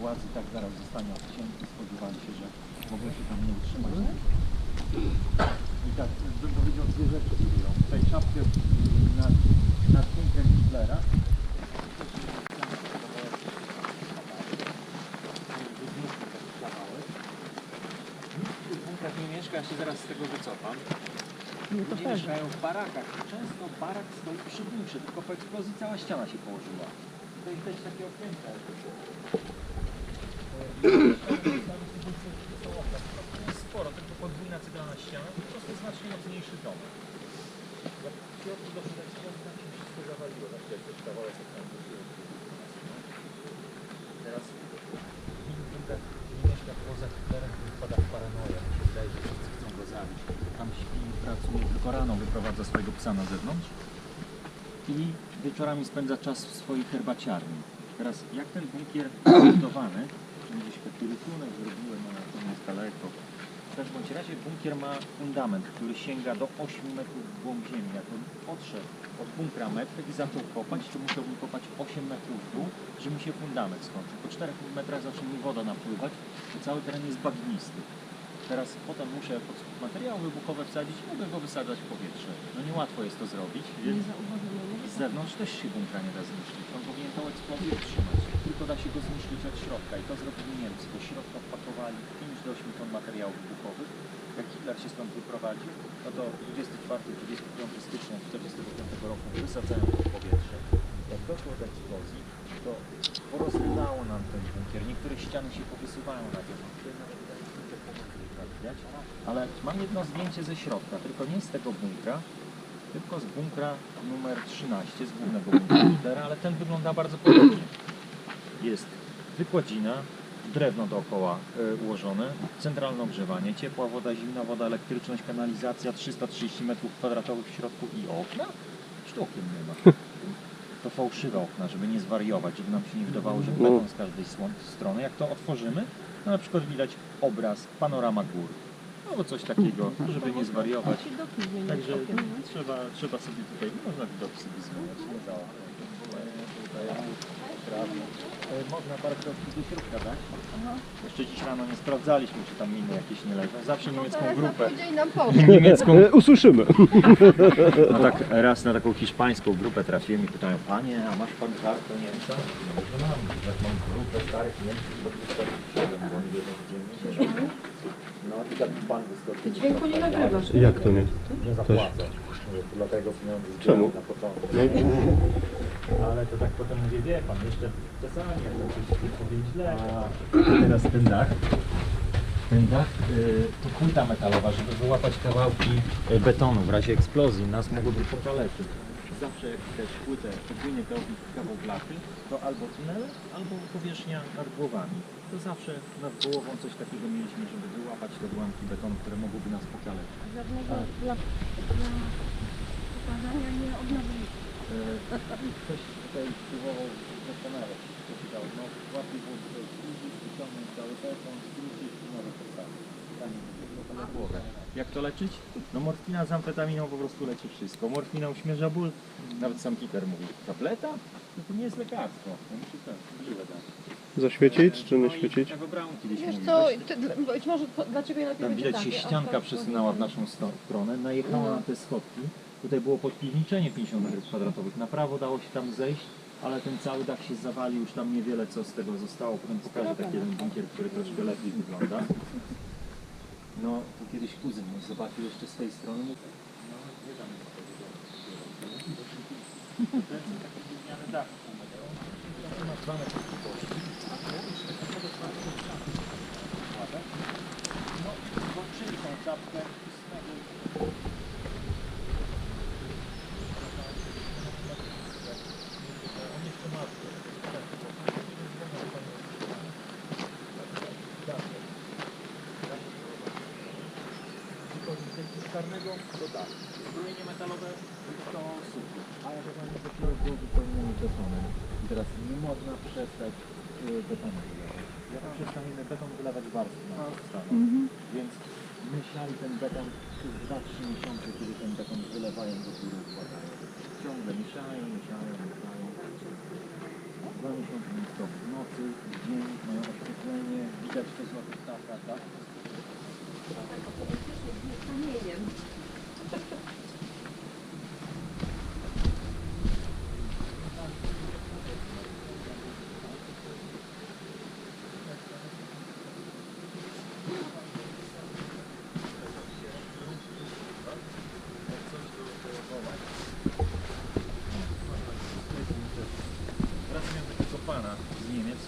władzy tak zaraz zostanie odcięty, spodziewali się, że mogą się tam nie utrzymać. I tak bym powiedział dwie rzeczy mówią. Tutaj czapkę y, nad, nad bunkrem Hitlera. W bunkrach nie mieszka, ja się zaraz z tego wycofam. Ludzie mieszkają w barakach. Często barak stoi przy bunkrze, tylko po eksplozji cała ściana się położyła. Tutaj widać takie okienka. Sporo, tylko podwójna cyglana ściana, po prostu znacznie mocniejszy dom. Jak w środku doszło do eksplozji, tam się wszystko zawaliło. Znaczy jak coś kawałek jak tam. Teraz mieszka poza Hitlerem, który wpada w paranoję. Mi się wydaje, że wszyscy chcą go zabić. Tam śpi, pracuje, tylko rano wyprowadza swojego psa na zewnątrz i wieczorami spędza czas w swojej herbaciarni. Teraz jak ten bunkier budowany, czy taki rysunek zrobiłem, ale to jest daleko. W każdym bądź razie bunkier ma fundament, który sięga do 8 metrów w głąb ziemi. Jak on odszedł od bunkra metr i zaczął kopać, to musiałbym kopać 8 metrów w dół, żeby mi się fundament skończył. Po 4 metrach zacznie mi woda napływać, bo cały teren jest bagnisty. Teraz potem muszę pod materiały wybuchowe wsadzić i mogę go wysadzać w powietrze. No niełatwo jest to zrobić, więc z zewnątrz też się bunkra nie da zniszczyć. On powinien tą eksplozję utrzymać. Tylko da się go zniszczyć od środka i to zrobili Niemcy. Do środka wpakowali 5 do 8 ton materiałów wybuchowych. Jak Hitler się stąd wyprowadził, no to 24-25 stycznia 1945 roku wysadzają to w powietrze. Jak doszło do eksplozji, to porozrywało nam ten bunkier. Niektóre ściany się powysuwają na pomocny, tak widać. Ale mam jedno zdjęcie ze środka, tylko nie z tego bunkra, tylko z bunkra numer 13, z głównego bunkra Hitlera, ale ten wygląda bardzo podobnie. Jest wykładzina, drewno dookoła e, ułożone, centralne ogrzewanie, ciepła woda, zimna woda, elektryczność, kanalizacja, 330 m2 w środku i okna? Sztukiem nie ma. To fałszywe okna, żeby nie zwariować, żeby nam się nie wydawało, że beton z każdej strony. Jak to otworzymy, to na przykład widać obraz, panorama gór. Albo coś takiego, żeby nie zwariować. Także trzeba, trzeba sobie tutaj, można widoki sobie zmieniać. E, Można bardzo do środka dać. Jeszcze dziś rano nie sprawdzaliśmy, czy tam miny jakieś nie leżą. Zawsze niemiecką grupę. Idzie i nam powie. Niemiecką E, Usłyszymy. no tak raz na taką hiszpańską grupę trafiłem i pytają, panie, a masz pan kartę Niemca? No że mam, jak mam grupę starych Niemców, to wystarczy bo oni wiedzą gdzie my. No i taki pan wyskoczył. Ty dźwięku nie nagrywasz. Jak to nie? Nie zapłacę. Mówię, to Dlatego pieniądze Czemu? zbieram na początku. Ale to tak potem mówię, wie pan, jeszcze czasami jak to coś powiedzieć źle. A teraz ten dach. Ten dach y, to płyta metalowa, żeby wyłapać kawałki y, betonu w razie eksplozji. Nas mogłyby pokaleczyć. Zawsze jak widać płytę, podwójnie kawał- blachy, to albo tunele, albo powierzchnia nad głowami. To zawsze nad głową coś takiego mieliśmy, żeby wyłapać te odłamki betonu, które mogłyby nas pokaleczyć. Żadnego dla, dla pokazania nie odnowili. Ktoś tutaj próbował zastanawiać się, co się dało. No, łatwiej było tutaj skrócić, wyciągnąć cały beton, skrócić i nowe postawić. To. Jak to leczyć? No morfina z amfetaminą po prostu leczy wszystko. Morfina uśmierza ból. Nawet sam Peter mówi, tableta? No to nie jest lekarstwo. Ja tak, żywe dać. Zaświecić czy nie No świecić? Ja Wiesz co, dla- być może to, dla Ciebie lepiej tam widać się ścianka to- przesunęła w naszą sto- stronę, najechała na te schodki. Tutaj było podpiwniczenie 50 m2. Na prawo dało się tam zejść, ale ten cały dach się zawalił, już tam niewiele co z tego zostało. Potem pokażę taki jeden bunkier, który troszkę lepiej wygląda. No, to kiedyś kuzyn mój zobaczył jeszcze z tej strony. No, nie drewniany dach półmetrowy. To ma dwa metry długości. No, włączyli tą czapkę i smegły. On jeszcze ma z czarnego do dachu. Zbrojenie metalowe to super. A ja to pani dopiero było zupełnie uczesone. I teraz nie można przestać y, betonu wylewać. Ja tam przestaniemy beton wylewać bardzo na staną. Więc myślali ten beton przez 2-3 miesiące, kiedy ten beton wylewają do góry układają. Ciągle mieszają, mieszają, mieszają. Dwa miesiące non stop. W nocy, w dzień mają oświetlenie, widać to ptaka, tak? Kamieniem. Raz miałem takiego pana z Niemiec,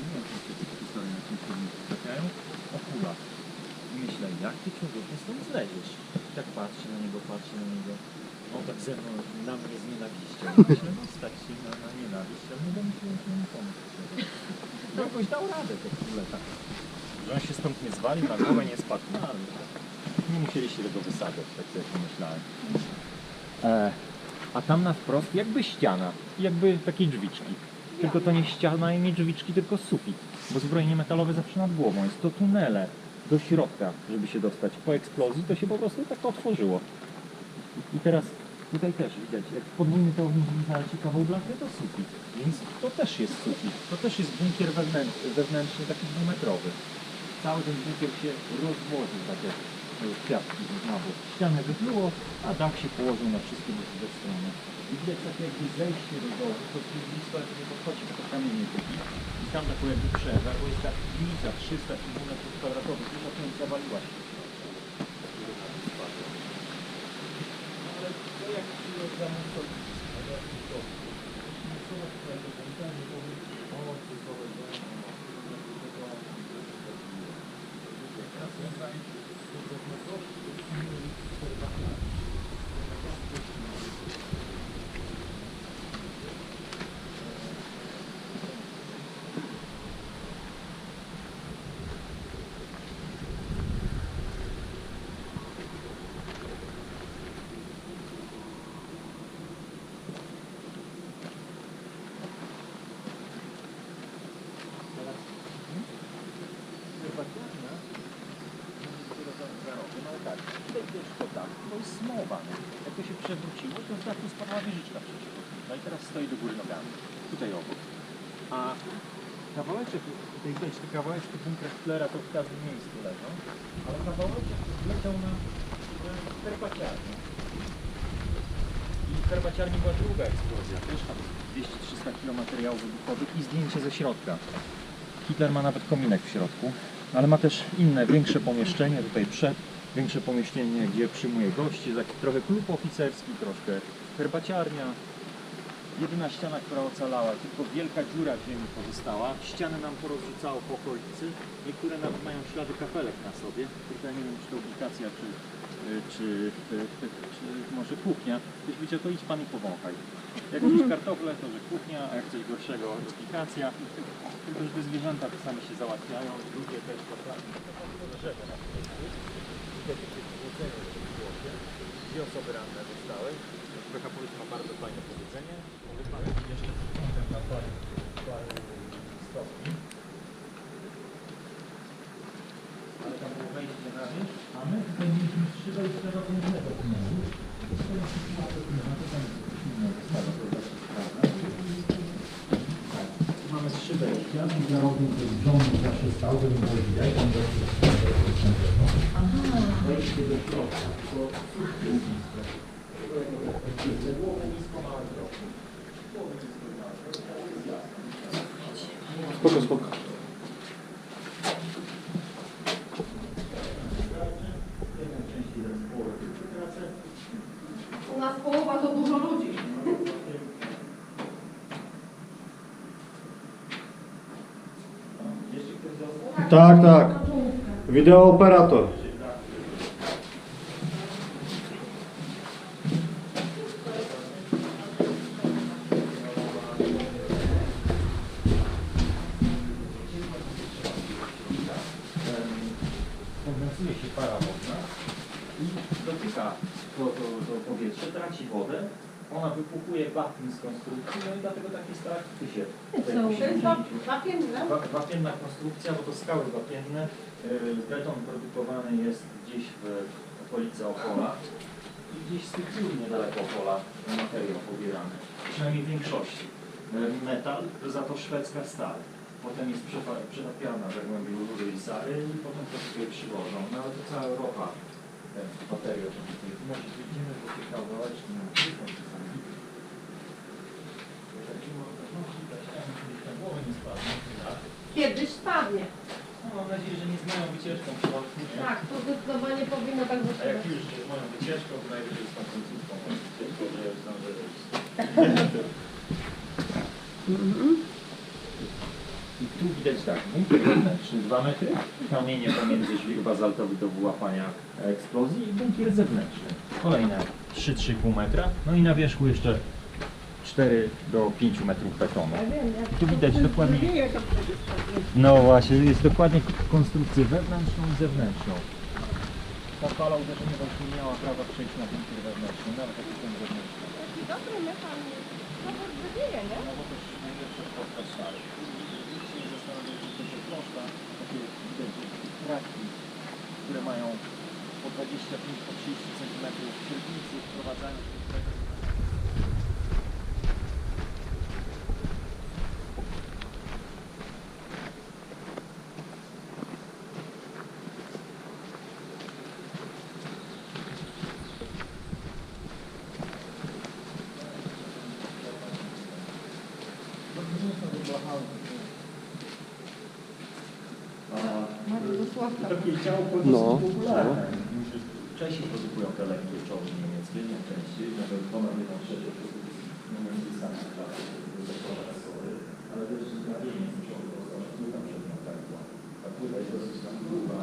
nie wiem, czy te historie na czymś filmiku trafiają, o kulach. I myślę, jak ty człowieku stąd zleziesz? Tak patrzy na niego, patrzy na niego. On tak ze mną, na mnie z nienawiścią. Myślę, no stać się na, na nienawiść, ale nie da mi się mu pomóc. No jakoś dał radę te kule tak. Że on się stąd nie zwalił, na głowę nie spadł. No ale nie musieliście tego wysadzać, tak sobie pomyślałem. E, a tam na wprost jakby ściana, jakby takie drzwiczki. Tylko to nie ściana i nie drzwiczki, tylko sufit. Bo zbrojenie metalowe zawsze nad głową. Jest to tunele do środka, żeby się dostać. Po eksplozji to się po prostu tak otworzyło. I teraz tutaj też widać, jak podwójny teornik znalazł kawał blachy, to sufit. Więc to też jest sufit. To też jest bunkier wewnętrzny, wewnętrzny taki dwumetrowy. Cały ten bunkier się rozwoził, tak jak na bok. Ścianę wypluło, a dach się położył na wszystkie możliwe strony. I widać takie jakby zejście do dołu, to blisko, jak nie podchodzi, to kamienie kupi. I tam taką jakby przerwę, bo jest ta piwnica 300 metrów kwadratowych, już na zawaliła się. Ale to jak się rozdaną to Herbaciarnia, która tam za rogiem, ale tak, tutaj też to tam, to jest smołowane. Jak to się przewróciło, to z dachu spadła wieżyczka przeciwlotnicza i teraz stoi do góry nogami. Tutaj obok. A kawałeczek, tutaj widać te kawałeczki bunkra Hitlera to w każdym miejscu leżą, ale kawałeczek leciał na e, herbaciarnię. I w herbaciarni była druga eksplozja, też tam 200-300 kg materiałów wybuchowych i zdjęcie ze środka. Hitler ma nawet kominek w środku, ale ma też inne, większe pomieszczenie, tutaj przed, większe pomieszczenie, gdzie przyjmuje gości, taki trochę klub oficerski, troszkę herbaciarnia. Jedyna ściana, która ocalała, tylko wielka dziura w ziemi pozostała. Ściany nam porozrzucało po okolicy, niektóre nawet mają ślady kapelek na sobie. Tutaj nie wiem, czy to ubikacja, czy, czy, czy, czy może kuchnia. Jeśli wiecie, to idź pan i powąchaj. Jak gdzieś kartofle, to że kuchnia, a jak coś gorszego, ubikacja. Tylko, że te zwierzęta czasami się załatwiają, ludzie też potrafią. Dwie osoby ranne zostały. Polis ma bardzo fajne powiedzenie. Wypadek jeszcze pod kątem na paru, paru stopni. Ale tam było wejście na wieś, a my tutaj mieliśmy trzy wejścia do głównego tunelu. To swoją sytuację, to tam jest innego stanu, to jest sprawna. Tak, tu mamy trzy wejścia. Ja robię to w żonie zawsze stał, żeby było widać, tam wejście Wejście do środka, to Głowę nisko, jasne. Spoko, spoko. U nas połowa to dużo ludzi. Jeszcze ktoś został? Tak, tak. Wideooperator. kondensuje się para wodna i dotyka to, to, to powietrze, traci wodę, ona wypukuje wapń z konstrukcji, no i dlatego takie stalaktyty się tutaj To jest posiedzą. wapienne? Wa- Wapienna konstrukcja, bo to skały wapienne, yy, beton produkowany jest gdzieś w okolicy Opola i gdzieś z tych gór niedaleko Opola materiał pobierany, przynajmniej w większości. e, metal, za to szwedzka stal. Potem jest przetapiana w głębi rury i sary i potem to sobie przywożą. No ale to cała Europa e, baterie oczywiście. Może widzimy, bo się kawałeczki na przykład czasami. Takie możliwości, tak jak na głowę nie spadną. tak? Kiedyś spadnie. No, mam nadzieję, że nie z moją wycieczką w środku. nie? Tak, to zdecydowanie powinno tak być. A jak już z moją wycieczką, to najwyżej z tą końcówką. Tylko, że ja już znam, że I tu widać tak, bunkier wewnętrzny 2 metry, kamienie pomiędzy żwir bazaltowy do wyłapania eksplozji i bunkier zewnętrzny. Kolejne 3-3,5 metra, no i na wierzchu jeszcze 4 do 5 metrów betonu. I tu widać dokładnie, no właśnie, jest dokładnie konstrukcję wewnętrzną i zewnętrzną. Ta fala uderzeniowa już nie miała prawa przejść na bunkier wewnętrzny, nawet jak ten zewnętrzny. Taki dobry metal, nawet wybije, nie? No bo też najlepsza spotka stary. Jeśli się nie zastanawiać, że to prosta, takie widać, kratki, które mają po 25 po 30 cm średnicy wprowadzają się do tego. Takie prostu No, popularne. Czesi produkują te lekkie czołgi niemieckie, najczęściej, nawet ponad jedną trzecią produkcji niemieckich samych klasy, ale też zbawienie czołgu, to tam przedmiot tak była. Płyta jest dosyć tam gruba,